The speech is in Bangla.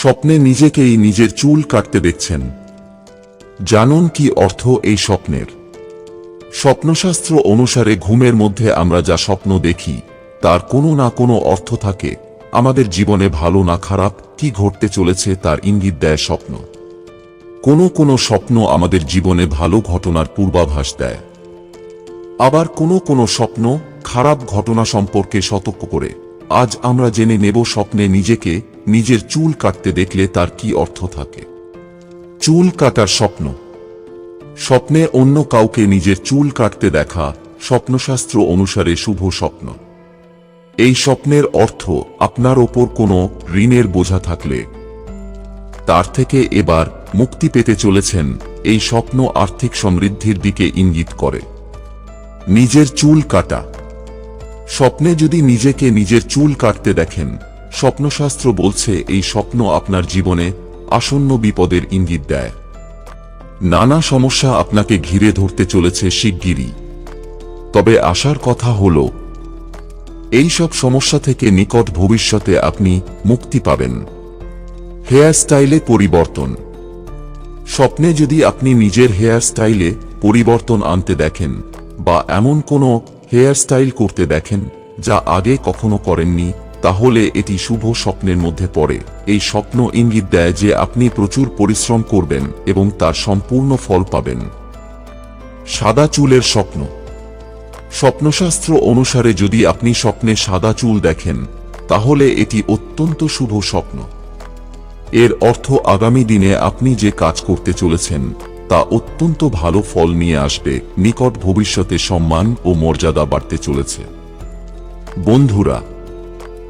স্বপ্নে নিজেকেই নিজের চুল কাটতে দেখছেন। জানুন কি অর্থ এই স্বপ্নের। স্বপ্নশাস্ত্র অনুসারে ঘুমের মধ্যে আমরা যা স্বপ্ন দেখি, তার কোনো না কোনো অর্থ থাকে। আমাদের জীবনে ভালো না খারাপ কি ঘটতে চলেছে তার ইঙ্গিত দেয় স্বপ্ন। কোনো কোনো স্বপ্ন আমাদের জীবনে ভালো ঘটনার পূর্বাভাস দেয়। আবার কোনো কোনো স্বপ্ন খারাপ ঘটনা সম্পর্কে সতর্ক করে। আজ আমরা জেনে নেব স্বপ্নে নিজেকে নিজের চুল কাটতে দেখলে তার কি অর্থ থাকে? চুল কাটার স্বপ্ন। স্বপ্নে অন্য কাউকে নিজের চুল কাটতে দেখা স্বপ্নশাস্ত্র অনুসারে শুভ স্বপ্ন। এই স্বপ্নের অর্থ আপনার ওপর কোনো ঋণের বোঝা থাকলে। তার থেকে এবার মুক্তি পেতে চলেছেন এই স্বপ্ন আর্থিক সমৃদ্ধির দিকে ইঙ্গিত করে। নিজের চুল কাটা। স্বপ্নে যদি নিজেকে নিজের চুল কাটতে দেখেন স্বপ্নশাস্ত্র বলছে, এই স্বপ্ন আপনার জীবনে আসন্ন বিপদের ইঙ্গিত দেয়। নানা সমস্যা আপনাকে ঘিরে ধরতে চলেছে শিগগিরই। তবে আসার কথা হল, এই সব সমস্যা থেকে নিকট ভবিষ্যতে আপনি মুক্তি পাবেন। হেয়ার স্টাইলে পরিবর্তন। স্বপ্নে যদি আপনি নিজের হেয়ার স্টাইলে পরিবর্তন আনতে দেখেন, বা এমন কোনো হেয়ার স্টাইল করতে দেখেন, যা আগে কখনো করেননি তাহলে এটি শুভ স্বপ্নের মধ্যে পড়ে। এই স্বপ্ন ইঙ্গিত দেয় যে আপনি প্রচুর পরিশ্রম করবেন এবং তার সম্পূর্ণ ফল পাবেন। সাদা চুলের স্বপ্ন। স্বপ্নশাস্ত্র অনুসারে যদি আপনি স্বপ্নে সাদা চুল দেখেন, তাহলে এটি অত্যন্ত শুভ স্বপ্ন। এর অর্থ আগামী দিনে আপনি যে কাজ করতে চলেছেন, তা অত্যন্ত ভালো ফল নিয়ে আসবে, নিকট ভবিষ্যতে সম্মান ও মর্যাদা বাড়তে চলেছে। বন্ধুরা